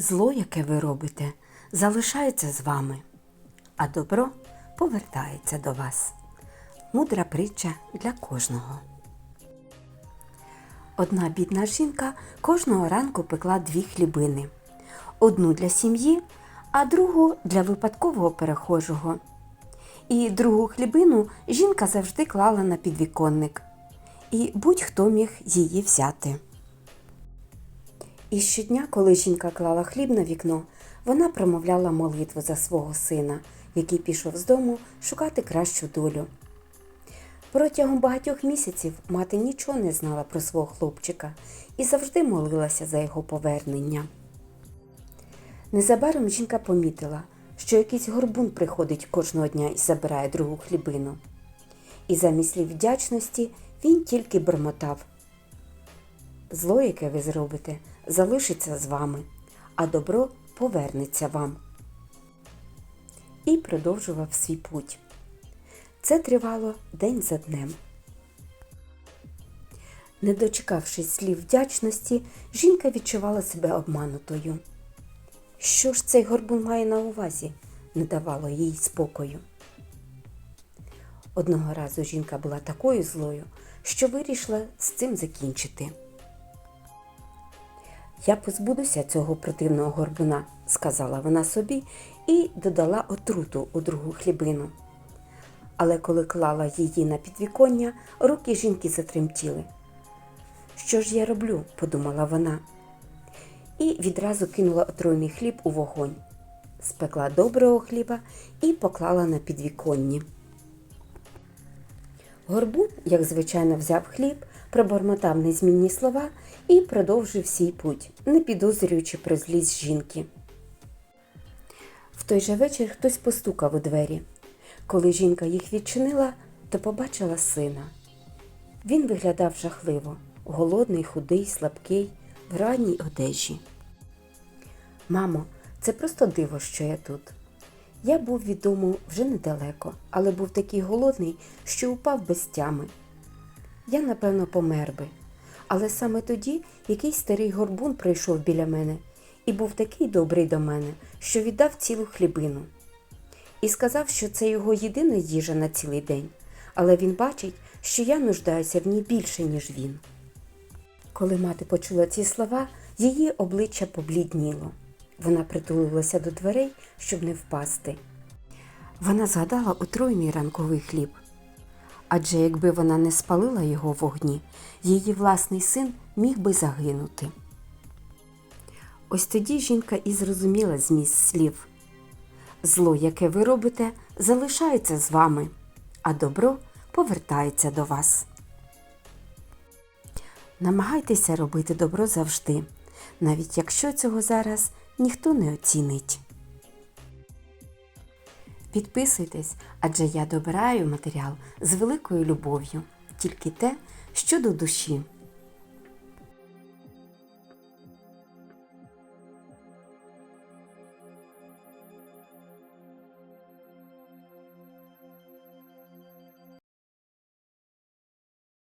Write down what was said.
Зло, яке ви робите, залишається з вами, а добро повертається до вас. Мудра притча для кожного. Одна бідна жінка кожного ранку пекла дві хлібини: одну для сім'ї, а другу для випадкового перехожого. І другу хлібину жінка завжди клала на підвіконник, і будь-хто міг її взяти. І щодня, коли жінка клала хліб на вікно, вона промовляла молитву за свого сина, який пішов з дому шукати кращу долю. Протягом багатьох місяців мати нічого не знала про свого хлопчика і завжди молилася за його повернення. Незабаром жінка помітила, що якийсь горбун приходить кожного дня і забирає другу хлібину. І замість слів вдячності він тільки бормотав. Зло, яке ви зробите, залишиться з вами, а добро повернеться вам. І продовжував свій путь. Це тривало день за днем. Не дочекавшись слів вдячності, жінка відчувала себе обманутою. Що ж цей горбун має на увазі? не давало їй спокою. Одного разу жінка була такою злою, що вирішила з цим закінчити. Я позбудуся цього противного горбуна, сказала вона собі і додала отруту у другу хлібину. Але коли клала її на підвіконня, руки жінки затремтіли. Що ж я роблю? подумала вона. І відразу кинула отруйний хліб у вогонь, спекла доброго хліба і поклала на підвіконні. Горбун, як звичайно, взяв хліб, пробормотав незмінні слова і продовжив свій путь, не підозрюючи про злість жінки. В той же вечір хтось постукав у двері. Коли жінка їх відчинила, то побачила сина. Він виглядав жахливо, голодний, худий, слабкий, в ранній одежі. Мамо, це просто диво, що я тут. Я був від вже недалеко, але був такий голодний, що упав без тями. Я, напевно, помер би. Але саме тоді якийсь старий горбун прийшов біля мене і був такий добрий до мене, що віддав цілу хлібину. І сказав, що це його єдина їжа на цілий день, але він бачить, що я нуждаюся в ній більше, ніж він. Коли мати почула ці слова, її обличчя поблідніло. Вона притулилася до дверей, щоб не впасти. Вона згадала отруйний ранковий хліб. Адже якби вона не спалила його вогні, її власний син міг би загинути. Ось тоді жінка і зрозуміла зміст слів. Зло, яке ви робите, залишається з вами, а добро повертається до вас. Намагайтеся робити добро завжди, навіть якщо цього зараз ніхто не оцінить. Підписуйтесь, адже я добираю матеріал з великою любов'ю, тільки те, що до душі.